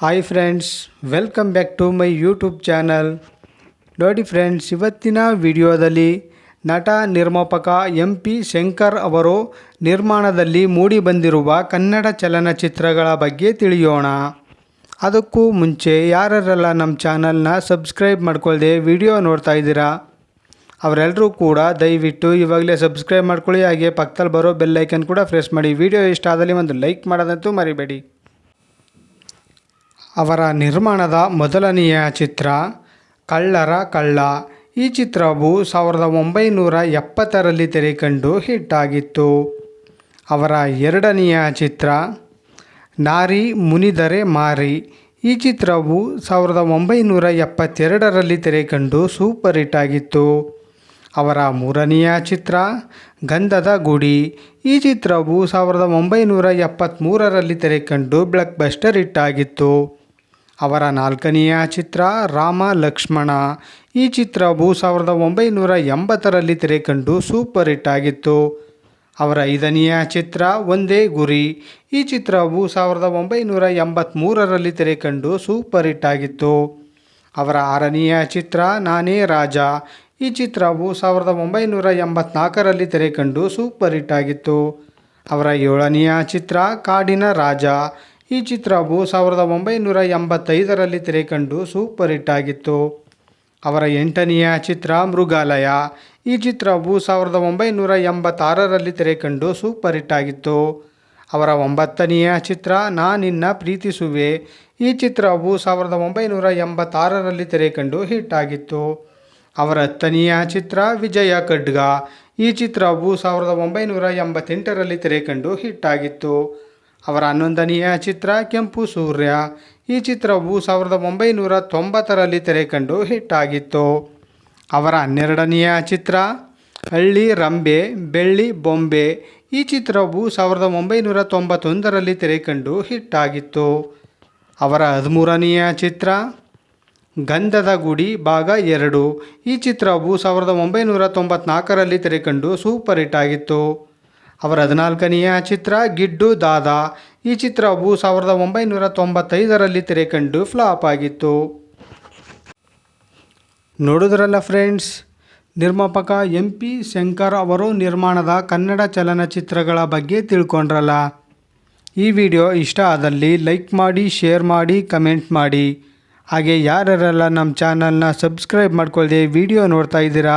Hi friends welcome back to my YouTube channel ನೋಡಿ friends ಇವತ್ತಿನ ವಿಡಿಯೋದಲ್ಲಿ ನಟ, ನಿರ್ಮಾಪಕ ಎಂ ಪಿ ಶಂಕರ್ ಅವರು ನಿರ್ಮಾಣದಲ್ಲಿ ಮೂಡಿಬಂದಿರುವ ಕನ್ನಡ ಚಲನಚಿತ್ರಗಳ ಬಗ್ಗೆ ತಿಳಿಯೋಣ. ಅದಕ್ಕೂ ಮುಂಚೆ ಯಾರೆಲ್ಲ ನಮ್ಮ ಚಾನಲ್ನ ಸಬ್ಸ್ಕ್ರೈಬ್ ಮಾಡ್ಕೊಳ್ಳದೆ ವಿಡಿಯೋ ನೋಡ್ತಾ ಇದ್ದೀರಾ ಅವರೆಲ್ಲರೂ ಕೂಡ ದಯವಿಟ್ಟು ಇವಾಗಲೇ ಸಬ್ಸ್ಕ್ರೈಬ್ ಮಾಡ್ಕೊಳ್ಳಿ, ಹಾಗೆ ಪಕ್ಕದಲ್ಲಿ ಬರೋ ಬೆಲ್ ಐಕನ್ ಕೂಡ ಪ್ರೆಸ್ ಮಾಡಿ. ವಿಡಿಯೋ ಇಷ್ಟ ಆದಲ್ಲಿ ಒಂದು ಲೈಕ್ ಮಾಡೋದಂತೂ ಮರಿಬೇಡಿ. ಅವರ ನಿರ್ಮಾಣದ ಮೊದಲನೆಯ ಚಿತ್ರ ಕಳ್ಳರ ಕಳ್ಳ. ಈ ಚಿತ್ರವು ಸಾವಿರದ ಒಂಬೈನೂರ ಎಪ್ಪತ್ತರಲ್ಲಿ ತೆರೆಕಂಡು ಹಿಟ್ ಆಗಿತ್ತು. ಅವರ ಎರಡನೆಯ ಚಿತ್ರ ನಾರಿ ಮುನಿದರೆ ಮಾರಿ. ಈ ಚಿತ್ರವು ಸಾವಿರದ ಒಂಬೈನೂರ ಎಪ್ಪತ್ತೆರಡರಲ್ಲಿ ತೆರೆಕಂಡು ಸೂಪರ್ ಹಿಟ್ ಆಗಿತ್ತು. ಅವರ ಮೂರನೆಯ ಚಿತ್ರ ಗಂಧದ ಗುಡಿ. ಈ ಚಿತ್ರವು ಸಾವಿರದ ಒಂಬೈನೂರ ಎಪ್ಪತ್ತ್ಮೂರರಲ್ಲಿ ತೆರೆಕಂಡು ಬ್ಲಾಕ್ ಬಸ್ಟರ್ ಹಿಟ್ ಆಗಿತ್ತು. ಅವರ ನಾಲ್ಕನೆಯ ಚಿತ್ರ ರಾಮ ಲಕ್ಷ್ಮಣ ಈ ಚಿತ್ರವು ಸಾವಿರದ ಒಂಬೈನೂರ ಎಂಬತ್ತರಲ್ಲಿ ತೆರೆಕಂಡು ಸೂಪರ್ ಹಿಟ್ ಆಗಿತ್ತು. ಅವರ ಐದನೆಯ ಚಿತ್ರ ಒಂದೇ ಗುರಿ. ಈ ಚಿತ್ರವು ಸಾವಿರದ ಒಂಬೈನೂರ ಎಂಬತ್ತ್ಮೂರರಲ್ಲಿ ತೆರೆಕಂಡು ಸೂಪರ್ ಹಿಟ್ ಆಗಿತ್ತು. ಅವರ ಆರನೆಯ ಚಿತ್ರ ನಾನೇ ರಾಜ. ಈ ಚಿತ್ರವು ಸಾವಿರದ ಒಂಬೈನೂರ ಎಂಬತ್ನಾಲ್ಕರಲ್ಲಿ ತೆರೆಕಂಡು ಸೂಪರ್ ಹಿಟ್ ಆಗಿತ್ತು. ಅವರ ಏಳನೆಯ ಚಿತ್ರ ಕಾಡಿನ ರಾಜ. ಈ ಚಿತ್ರವು ಸಾವಿರದ ಒಂಬೈನೂರ ಎಂಬತ್ತೈದರಲ್ಲಿ ತೆರೆಕಂಡು ಸೂಪರ್ ಹಿಟ್ ಆಗಿತ್ತು. ಅವರ ಎಂಟನೆಯ ಚಿತ್ರ ಮೃಗಾಲಯ. ಈ ಚಿತ್ರವು ಸಾವಿರದ ಒಂಬೈನೂರ ಎಂಬತ್ತಾರರಲ್ಲಿ ತೆರೆಕಂಡು ಸೂಪರ್ ಹಿಟ್ ಆಗಿತ್ತು. ಅವರ ಒಂಬತ್ತನೆಯ ಚಿತ್ರ ನಾ ನಿನ್ನ ಪ್ರೀತಿಸುವೆ. ಈ ಚಿತ್ರವು ಸಾವಿರದ ಒಂಬೈನೂರ ಎಂಬತ್ತಾರರಲ್ಲಿ ತೆರೆಕಂಡು ಹಿಟ್ ಆಗಿತ್ತು. ಅವರ ಹತ್ತನೆಯ ಚಿತ್ರ ವಿಜಯ ಖಡ್ಗ. ಈ ಚಿತ್ರವು ಸಾವಿರದ ಒಂಬೈನೂರ ಎಂಬತ್ತೆಂಟರಲ್ಲಿ ತೆರೆಕಂಡು ಹಿಟ್ ಆಗಿತ್ತು. ಅವರ ಹನ್ನೊಂದನೆಯ ಚಿತ್ರ ಕೆಂಪು ಸೂರ್ಯ. ಈ ಚಿತ್ರವು ಸಾವಿರದ ಒಂಬೈನೂರ ತೊಂಬತ್ತರಲ್ಲಿ ತೆರೆಕಂಡು ಹಿಟ್ ಆಗಿತ್ತು. ಅವರ ಹನ್ನೆರಡನೆಯ ಚಿತ್ರ, ಹಳ್ಳಿ ರಂಬೆ, ಬೆಳ್ಳಿ ಬೊಂಬೆ. ಈ ಚಿತ್ರವು ಸಾವಿರದ ಒಂಬೈನೂರ ತೊಂಬತ್ತೊಂದರಲ್ಲಿ ತೆರೆಕಂಡು ಹಿಟ್ ಆಗಿತ್ತು. ಅವರ ಹದಿಮೂರನೆಯ ಚಿತ್ರ, ಗಂಧದ ಗುಡಿ ಭಾಗ ಎರಡು. ಈ ಚಿತ್ರವು ಸಾವಿರದ ಒಂಬೈನೂರ ತೊಂಬತ್ನಾಲ್ಕರಲ್ಲಿ ತೆರೆಕಂಡು ಸೂಪರ್ ಹಿಟ್ ಆಗಿತ್ತು. ಅವರ ಹದಿನಾಲ್ಕನೆಯ ಚಿತ್ರ ಗಿಡ್ಡು ದಾದಾ. ಈ ಚಿತ್ರವು ಸಾವಿರದ ಒಂಬೈನೂರ ತೊಂಬತ್ತೈದರಲ್ಲಿ ತೆರೆಕಂಡು ಫ್ಲಾಪ್ ಆಗಿತ್ತು. ನೋಡಿದ್ರಲ್ಲ ಫ್ರೆಂಡ್ಸ್, ನಿರ್ಮಾಪಕ ಎಂ ಪಿ ಶಂಕರ್ ಅವರು ನಿರ್ಮಾಣದ ಕನ್ನಡ ಚಲನಚಿತ್ರಗಳ ಬಗ್ಗೆ ತಿಳ್ಕೊಂಡ್ರಲ್ಲ. ಈ ವಿಡಿಯೋ ಇಷ್ಟ ಆದಲ್ಲಿ ಲೈಕ್ ಮಾಡಿ, ಶೇರ್ ಮಾಡಿ, ಕಮೆಂಟ್ ಮಾಡಿ. ಹಾಗೆ ಯಾರ್ಯಾರೆಲ್ಲ ನಮ್ಮ ಚಾನಲ್ನ ಸಬ್ಸ್ಕ್ರೈಬ್ ಮಾಡ್ಕೊಳ್ಳದೆ ವಿಡಿಯೋ ನೋಡ್ತಾ ಇದ್ದೀರಾ?